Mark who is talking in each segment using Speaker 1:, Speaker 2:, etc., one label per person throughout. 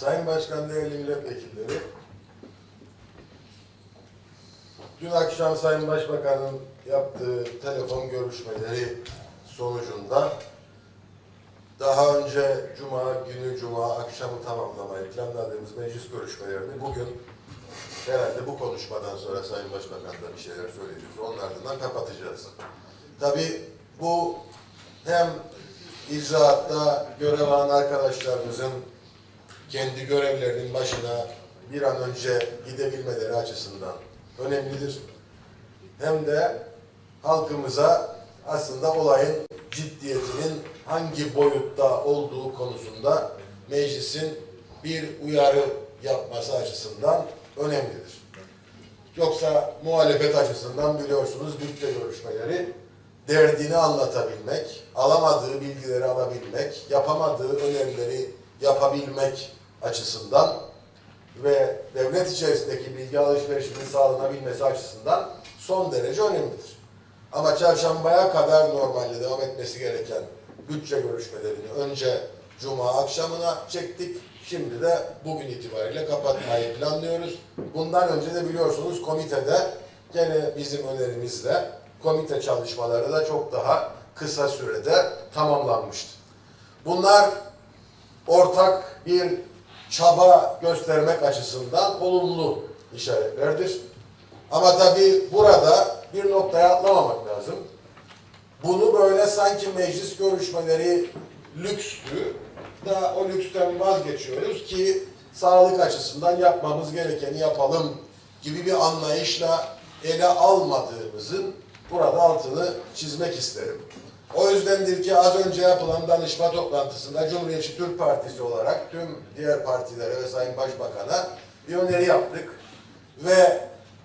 Speaker 1: Sayın Başkan, değerli milletvekilleri, dün akşam Sayın Başbakan'ın yaptığı telefon görüşmeleri sonucunda daha önce Cuma günü, Cuma akşamı tamamlamayı planladığımız meclis görüşmelerini bugün herhalde bu konuşmadan sonra Sayın Başbakan da bir şeyler söyleyeceğiz. Onun ardından kapatacağız. Tabii bu hem icraatta görev alan arkadaşlarımızın kendi görevlerinin başına bir an önce gidebilmeleri açısından önemlidir. Hem de halkımıza aslında olayın ciddiyetinin hangi boyutta olduğu konusunda meclisin bir uyarı yapması açısından önemlidir. Yoksa muhalefet açısından biliyorsunuz bütçe görüşmeleri derdini anlatabilmek, alamadığı bilgileri alabilmek, yapamadığı önerileri yapabilmek açısından ve devlet içerisindeki bilgi alışverişinin sağlanabilmesi açısından son derece önemlidir. Ama çarşambaya kadar normalde devam etmesi gereken bütçe görüşmelerini önce cuma akşamına çektik. Şimdi de bugün itibariyle kapatmayı planlıyoruz. Bundan önce de biliyorsunuz komitede gene bizim önerimizle komite çalışmaları da çok daha kısa sürede tamamlanmıştı. Bunlar ortak bir çaba göstermek açısından olumlu işaretlerdir. Ama tabii burada bir noktaya atlamamak lazım. Bunu böyle sanki meclis görüşmeleri lükstü da o lüksten vazgeçiyoruz ki sağlık açısından yapmamız gerekeni yapalım gibi bir anlayışla ele almadığımızın burada altını çizmek isterim. O yüzdendir ki az önce yapılan danışma toplantısında Cumhuriyetçi Türk Partisi olarak tüm diğer partilere ve Sayın Başbakan'a bir öneri yaptık. Ve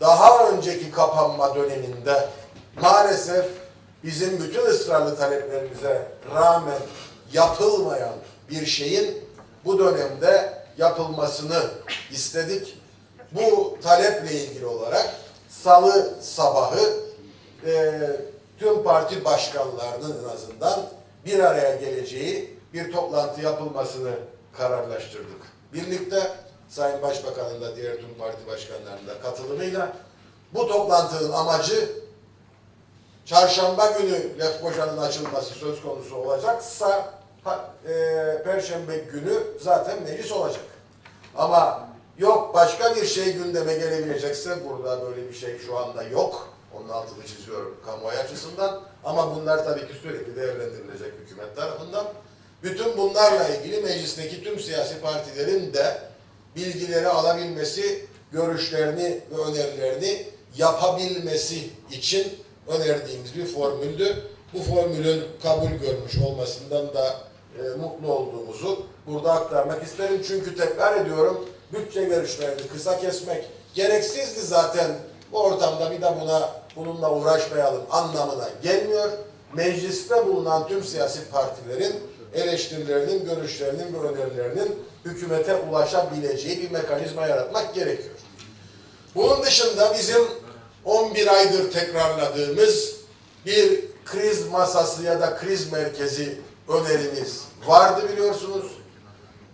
Speaker 1: daha önceki kapanma döneminde maalesef bizim bütün ısrarlı taleplerimize rağmen yapılmayan bir şeyin bu dönemde yapılmasını istedik. Bu taleple ilgili olarak salı sabahı e, tüm parti başkanlarının en azından bir araya geleceği bir toplantı yapılmasını kararlaştırdık. Birlikte Sayın Başbakan'ın da diğer tüm parti başkanlarının da katılımıyla bu toplantının amacı çarşamba günü Lefkoşa'nın açılması söz konusu olacaksa e, perşembe günü zaten meclis olacak. Ama yok başka bir şey gündeme gelebilecekse burada böyle bir şey şu anda yok. Onun altını çiziyorum kamuoyu açısından. Ama bunlar tabii ki sürekli değerlendirilecek hükümet tarafından. Bütün bunlarla ilgili meclisteki tüm siyasi partilerin de bilgileri alabilmesi, görüşlerini ve önerilerini yapabilmesi için önerdiğimiz bir formüldü. Bu formülün kabul görmüş olmasından da e, mutlu olduğumuzu burada aktarmak isterim. Çünkü tekrar ediyorum bütçe görüşmelerini kısa kesmek gereksizdi zaten. Bu ortamda bir de buna bununla uğraşmayalım anlamına gelmiyor. Mecliste bulunan tüm siyasi partilerin eleştirilerinin, görüşlerinin ve önerilerinin hükümete ulaşabileceği bir mekanizma yaratmak gerekiyor. Bunun dışında bizim 11 aydır tekrarladığımız bir kriz masası ya da kriz merkezi önerimiz vardı biliyorsunuz.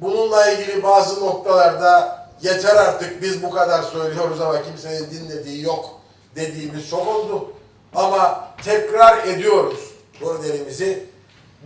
Speaker 1: Bununla ilgili bazı noktalarda yeter artık biz bu kadar söylüyoruz ama kimsenin dinlediği yok dediğimiz çok oldu. Ama tekrar ediyoruz bu önerimizi.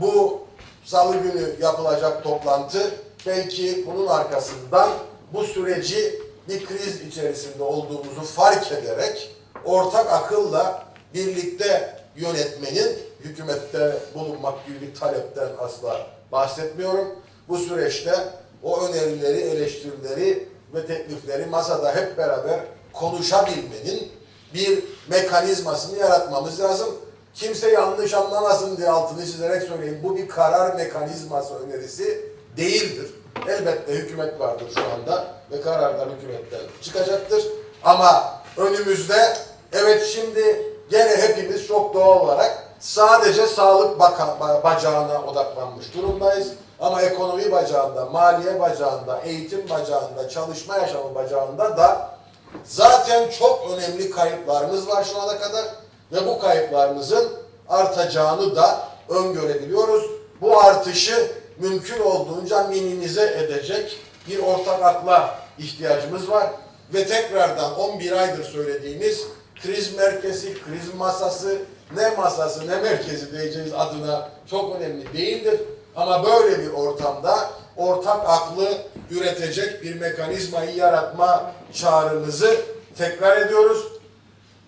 Speaker 1: Bu salı günü yapılacak toplantı belki bunun arkasından bu süreci bir kriz içerisinde olduğumuzu fark ederek ortak akılla birlikte yönetmenin hükümette bulunmak gibi bir talepten asla bahsetmiyorum. Bu süreçte o önerileri, eleştirileri ve teklifleri masada hep beraber konuşabilmenin bir mekanizmasını yaratmamız lazım. Kimse yanlış anlamasın diye altını çizerek söyleyeyim. Bu bir karar mekanizması önerisi değildir. Elbette hükümet vardır şu anda ve kararlar hükümetten çıkacaktır. Ama önümüzde evet şimdi gene hepimiz çok doğal olarak sadece sağlık baka, ba- bacağına odaklanmış durumdayız. Ama ekonomi bacağında, maliye bacağında, eğitim bacağında, çalışma yaşamı bacağında da zaten çok önemli kayıplarımız var şu ana kadar ve bu kayıplarımızın artacağını da öngörebiliyoruz. Bu artışı mümkün olduğunca minimize edecek bir ortak akla ihtiyacımız var. Ve tekrardan 11 aydır söylediğimiz kriz merkezi, kriz masası, ne masası ne merkezi diyeceğiz adına çok önemli değildir. Ama böyle bir ortamda ortak aklı üretecek bir mekanizmayı yaratma çağrımızı tekrar ediyoruz.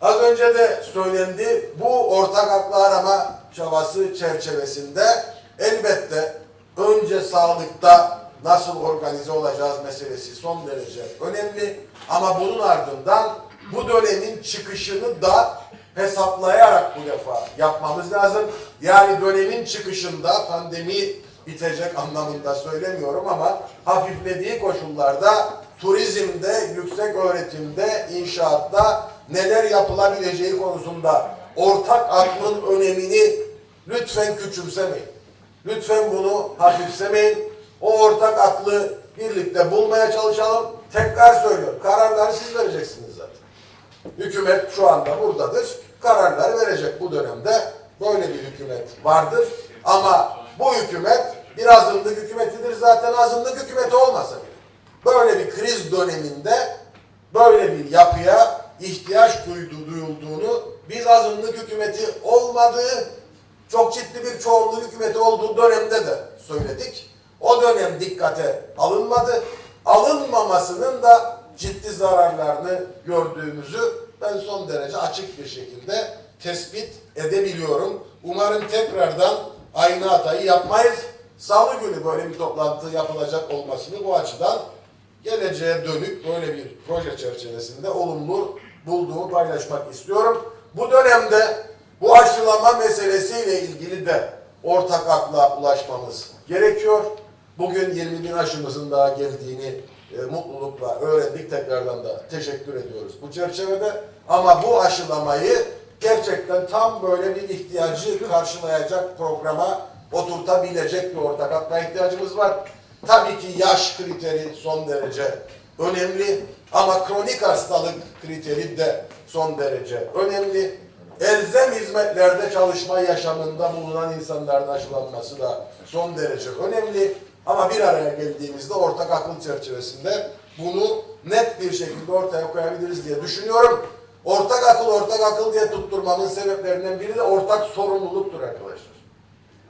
Speaker 1: Az önce de söylendi, bu ortak aklı arama çabası çerçevesinde elbette önce sağlıkta nasıl organize olacağız meselesi son derece önemli. Ama bunun ardından bu dönemin çıkışını da hesaplayarak bu defa yapmamız lazım. Yani dönemin çıkışında pandemi bitecek anlamında söylemiyorum ama hafiflediği koşullarda turizmde, yüksek öğretimde, inşaatta neler yapılabileceği konusunda ortak aklın önemini lütfen küçümsemeyin. Lütfen bunu hafifsemeyin. O ortak aklı birlikte bulmaya çalışalım. Tekrar söylüyorum. Kararları siz vereceksiniz zaten. Hükümet şu anda buradadır. Kararlar verecek bu dönemde. Böyle bir hükümet vardır. Ama bu hükümet bir azınlık hükümetidir. Zaten azınlık hükümeti olmasa bile. Böyle bir kriz döneminde böyle bir yapıya ihtiyaç duydu, duyulduğunu biz azınlık hükümeti olmadığı çok ciddi bir çoğunluk hükümeti olduğu dönemde de söyledik. O dönem dikkate alınmadı. Alınmamasının da ciddi zararlarını gördüğümüzü ben son derece açık bir şekilde tespit edebiliyorum. Umarım tekrardan aynı hatayı yapmayız. Salı günü böyle bir toplantı yapılacak olmasını bu açıdan geleceğe dönük böyle bir proje çerçevesinde olumlu bulduğumu paylaşmak istiyorum. Bu dönemde bu aşılama meselesiyle ilgili de ortak akla ulaşmamız gerekiyor. Bugün 20 bin aşımızın daha geldiğini e, mutlulukla öğrendik. Tekrardan da teşekkür ediyoruz bu çerçevede. Ama bu aşılamayı gerçekten tam böyle bir ihtiyacı karşılayacak programa oturtabilecek bir ortak akla ihtiyacımız var. Tabii ki yaş kriteri son derece önemli ama kronik hastalık kriteri de son derece önemli. Elzem hizmetlerde çalışma yaşamında bulunan insanların aşılanması da son derece önemli. Ama bir araya geldiğimizde ortak akıl çerçevesinde bunu net bir şekilde ortaya koyabiliriz diye düşünüyorum. Ortak akıl ortak akıl diye tutturmamın sebeplerinden biri de ortak sorumluluktur arkadaşlar.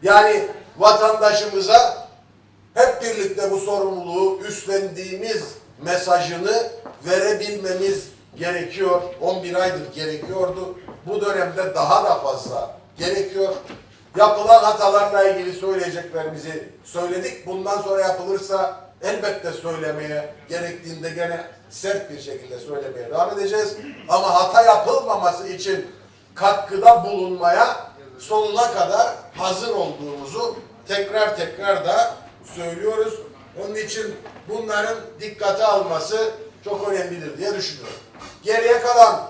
Speaker 1: Yani vatandaşımıza hep birlikte bu sorumluluğu üstlendiğimiz mesajını verebilmemiz gerekiyor. 11 aydır gerekiyordu. Bu dönemde daha da fazla gerekiyor. Yapılan hatalarla ilgili söyleyeceklerimizi söyledik. Bundan sonra yapılırsa elbette söylemeye gerektiğinde gene sert bir şekilde söylemeye devam edeceğiz. Ama hata yapılmaması için katkıda bulunmaya sonuna kadar hazır olduğumuzu tekrar tekrar da söylüyoruz. Onun için bunların dikkate alması çok önemlidir diye düşünüyorum. Geriye kalan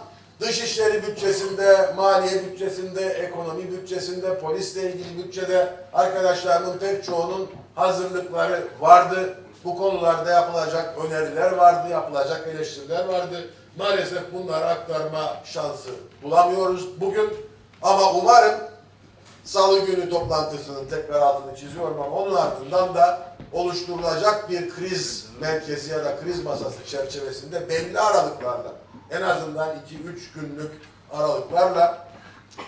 Speaker 1: dışişleri bütçesinde, maliye bütçesinde, ekonomi bütçesinde, polisle ilgili bütçede arkadaşlarımın pek çoğunun hazırlıkları vardı. Bu konularda yapılacak öneriler vardı, yapılacak eleştiriler vardı. Maalesef bunları aktarma şansı bulamıyoruz bugün. Ama umarım Salı günü toplantısının tekrar altını çiziyorum ama onun ardından da oluşturulacak bir kriz merkezi ya da kriz masası çerçevesinde belli aralıklarla en azından 2-3 günlük aralıklarla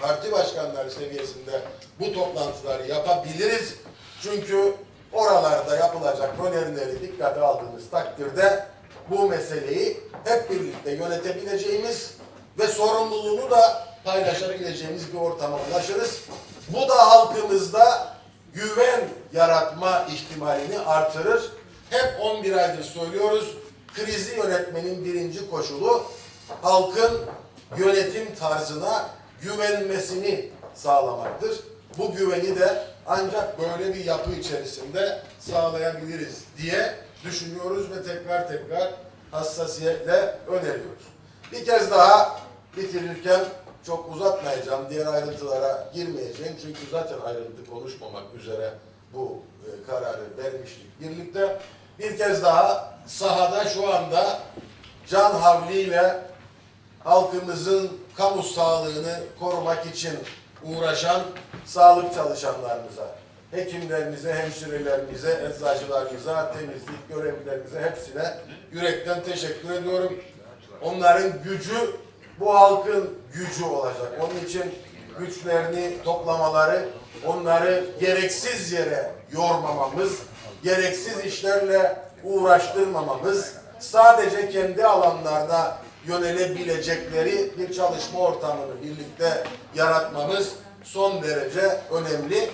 Speaker 1: parti başkanları seviyesinde bu toplantıları yapabiliriz. Çünkü oralarda yapılacak önerileri dikkate aldığımız takdirde bu meseleyi hep birlikte yönetebileceğimiz ve sorumluluğunu da paylaşabileceğimiz bir ortama ulaşırız. Bu da halkımızda güven yaratma ihtimalini artırır. Hep 11 aydır söylüyoruz. Krizi yönetmenin birinci koşulu halkın yönetim tarzına güvenmesini sağlamaktır. Bu güveni de ancak böyle bir yapı içerisinde sağlayabiliriz diye düşünüyoruz ve tekrar tekrar hassasiyetle öneriyoruz. Bir kez daha bitirirken çok uzatmayacağım, diğer ayrıntılara girmeyeceğim çünkü zaten ayrıntı konuşmamak üzere bu e, kararı vermiştik birlikte. Bir kez daha sahada şu anda can havliyle halkımızın kamu sağlığını korumak için uğraşan sağlık çalışanlarımıza hekimlerimize, hemşirelerimize, eczacılarımıza, temizlik görevlilerimize hepsine yürekten teşekkür ediyorum. Onların gücü bu halkın gücü olacak. Onun için güçlerini toplamaları, onları gereksiz yere yormamamız, gereksiz işlerle uğraştırmamamız, sadece kendi alanlarda yönelebilecekleri bir çalışma ortamını birlikte yaratmamız son derece önemli.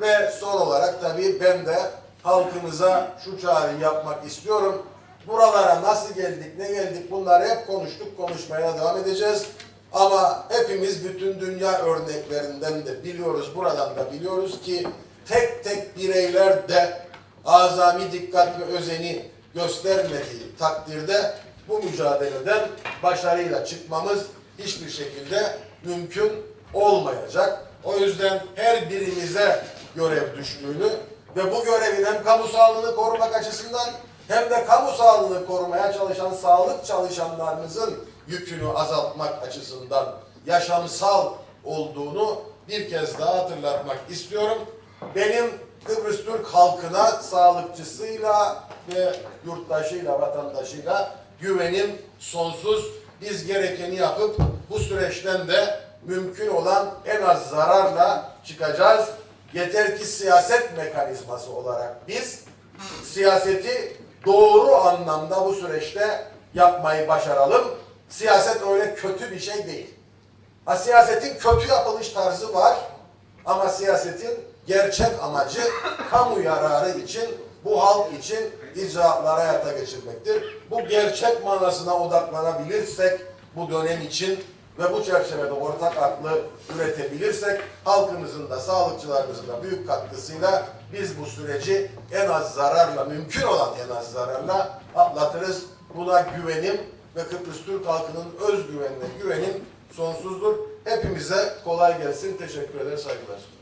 Speaker 1: Ve son olarak tabii ben de halkımıza şu çağrıyı yapmak istiyorum. Buralara nasıl geldik, ne geldik bunları hep konuştuk, konuşmaya devam edeceğiz. Ama hepimiz bütün dünya örneklerinden de biliyoruz, buradan da biliyoruz ki tek tek bireyler de azami dikkat ve özeni göstermediği takdirde bu mücadeleden başarıyla çıkmamız hiçbir şekilde mümkün olmayacak. O yüzden her birimize görev düştüğünü ve bu görevin hem kamu sağlığını korumak açısından hem de kamu sağlığını korumaya çalışan sağlık çalışanlarımızın yükünü azaltmak açısından yaşamsal olduğunu bir kez daha hatırlatmak istiyorum. Benim Kıbrıs Türk halkına sağlıkçısıyla ve yurttaşıyla, vatandaşıyla güvenim sonsuz. Biz gerekeni yapıp bu süreçten de mümkün olan en az zararla çıkacağız. Yeter ki siyaset mekanizması olarak biz siyaseti doğru anlamda bu süreçte yapmayı başaralım. Siyaset öyle kötü bir şey değil. Ha, siyasetin kötü yapılış tarzı var ama siyasetin gerçek amacı kamu yararı için, bu halk için icraatları hayata geçirmektir. Bu gerçek manasına odaklanabilirsek bu dönem için ve bu çerçevede ortak aklı üretebilirsek halkımızın da sağlıkçılarımızın da büyük katkısıyla biz bu süreci en az zararla, mümkün olan en az zararla atlatırız. Buna güvenim ve Kıbrıs Türk halkının özgüvenine güvenim sonsuzdur. Hepimize kolay gelsin. Teşekkür ederim. Saygılar.